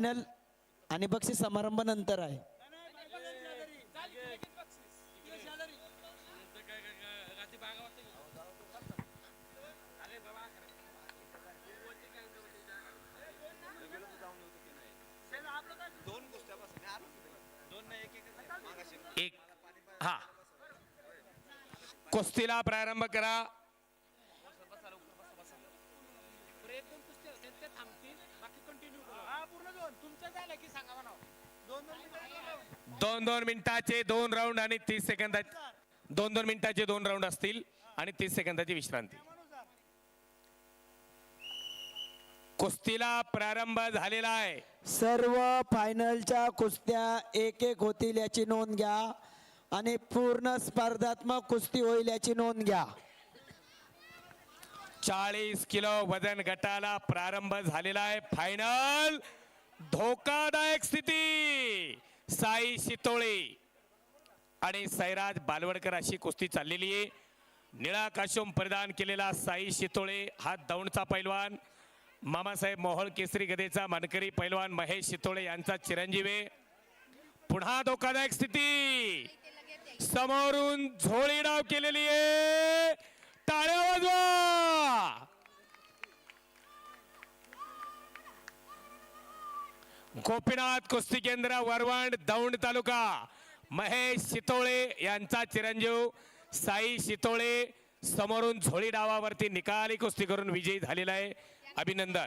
Final आणि बक्षीस समारंभ नंतर आहे. एक हा. कुस्तीला प्रारंभ करा. दोन दोन मिनिटाचे दोन राऊंड आणि तीस सेकंदाचे दोन दोन मिनिटाचे दोन राऊंड असतील आणि तीस सेकंदाची विश्रांती. कुस्तीला प्रारंभ झालेला आहे. सर्व फायनलच्या कुस्त्या एक एक होतील याची नोंद घ्या आणि पूर्ण स्पर्धात्मक कुस्ती होईल याची नोंद घ्या. चाळीस किलो वजन गटाला प्रारंभ झालेला आहे. फायनल धोकादायक स्थिती. साई शितोळे आणि सैराज बालवडकर अशी कुस्ती चाललेली आहे. निळा काशोम परिधान केलेला साई शितोळे हा दौंडचा पैलवान. मामासाहेब मोहोळ केसरी गदेचा मानकरी पैलवान महेश शितोळे यांचा चिरंजीवे पुन्हा धोकादायक स्थिती. समोरून झोळी डाव केलेली आहे. टाळ्या गोपीनाथ कुस्ती केंद्र वरवण दौंड तालुका. महेश शितोळे यांचा चिरंजीव. साई शितोळे समोरून झोळी डावावरती निकाली कुस्ती करून विजयी झालेला आहे. अभिनंदन.